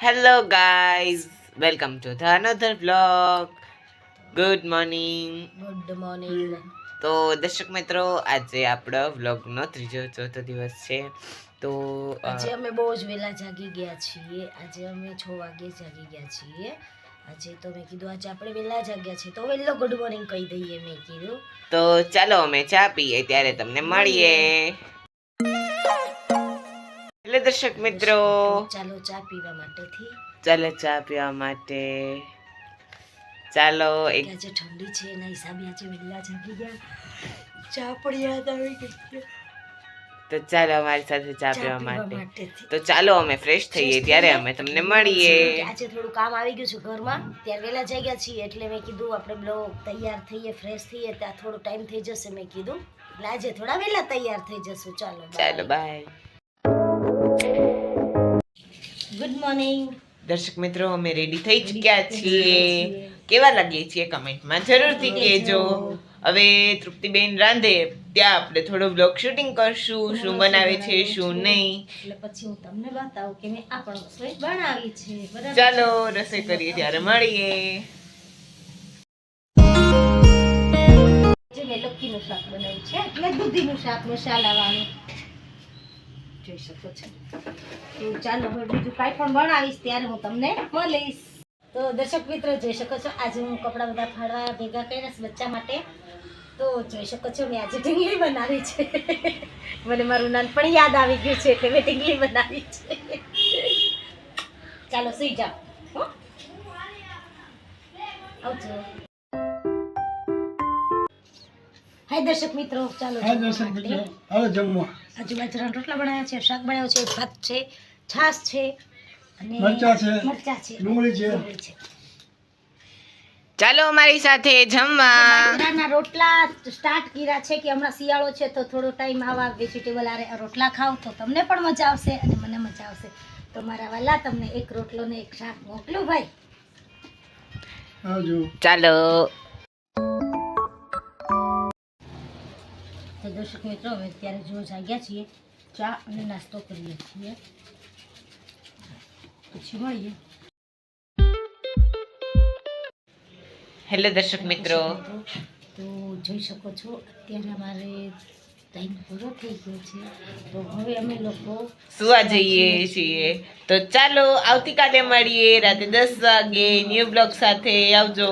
Hello guys welcome to the another blog good morning good morning તો દર્શક મિત્રો આજે આપણો વ્લોગનો ત્રીજો ચોથો દિવસ છે. તો આજે અમે બહુ જ વહેલા જાગી ગયા છીએ. આજે અમે છ વાગે જાગી ગયા છીએ. આજે તો મેં કીધું આજે આપણે વહેલા જાગ્યા છીએ. તો વહેલો ગુડ મોર્નિંગ કહી દઈએ મેં કીધું. તો ચાલો અમે ચા પીએ ત્યારે તમને મળીએ. દર્શક મિત્રો. ચાલો ચા પીવા માટેથી. ચાલો ચા પીવા માટે. ચાલો એક આજે ઠંડી છે એના હિસાબે આજે વહેલા જાગી ગયા. ચા પણ યાદ આવી ગઈ તો ચાલો અમારી સાથે ચા પીવા માટે. તો ચાલો અમે ફ્રેશ થઈએ ત્યારે અમે તમને મળીએ. આજે થોડું કામ આવી ગયું છે ઘરમાં. ત્યારે વહેલા ગયા છીએ એટલે મેં કીધું આપણે બ્લોગ તૈયાર થઈએ ફ્રેશ થઈએ ત્યાં થોડો ટાઈમ થઈ જશે મેં કીધું. એટલે આજે થોડા વહેલા તૈયાર થઈ જશું. ચાલો ચાલો બાય ગુડ મોર્નિંગ દર્શક મિત્રો અમે રેડી થઈ ચૂક્યા છીએ. કેવા લાગીએ છીએ કમેન્ટમાં જરૂરથી કહેજો. હવે તૃપ્તિબેન રાંધે ત્યાં આપણે થોડો બ્લોગ શૂટિંગ કરશું. શું બનાવે છે શું નહીં. એટલે પછી હું તમને બતાવું કે મેં આ પણ રસોઈ બનાવી છે. બરાબર ચાલો રસોઈ કરીએ ત્યારે મળીએ. જે મેં લક્કીનું શાક બનાવ્યું છે એટલે દૂધીનું શાક મસાલાવાળું જોઈ શકો છો. તો ચાલો હવે બીજું કાંઈ પણ બનાવીશ ત્યારે હું તમને મળીશ. તો દર્શક મિત્રો, જોઈ શકો છો, આજે હું કપડાં બધા ફાળવા ભેગા કરીને બચ્ચા માટે. તો જોઈ શકો છો, મેં આજે ઢીંગલી બનાવી છે. મને મારું નાનપણ યાદ આવી ગયું છે એટલે મેં ઢીંગલી બનાવી છે. ચાલો સુઈ જાઓ? આવજો. હાય દર્શક મિત્રો ચાલો હા દર્શક મિત્રો. હવે જમવા. આજુ બાજરાના રોટલા બનાવ્યા છે શાક બનાવ્યું છે ભાત છે છાશ છે અને મરચાં છે. મરચાં છે. ડુંગળી છે. ચાલો અમારી સાથે જમવા. બાજરાના રોટલા સ્ટાર્ટ કર્યા છે કે હમણાં શિયાળો છે તો થોડો ટાઈમ આવા વેજીટેબલ આરે રોટલા ખાવ તો તમને પણ મજા આવશે અને મને મજા આવશે. તો મારા વાલા તમને એક રોટલો ને એક શાક મોકલું ભાઈ. આવજો. ચાલો. તો દર્શક મિત્રો અમે અત્યારે જો જાગ્યા છીએ ચા અને નાસ્તો કરીએ છીએ. પછી મળીએ. હેલો દર્શક મિત્રો. તો જોઈ શકો છો અત્યારે અમારે ટાઈમ પૂરો થઈ ગયો છે. તો હવે અમે લોકો સુવા જઈએ છીએ. તો ચાલો આવતીકાલે મળીએ. રાતે દસ વાગે ન્યૂ બ્લોગ સાથે આવજો.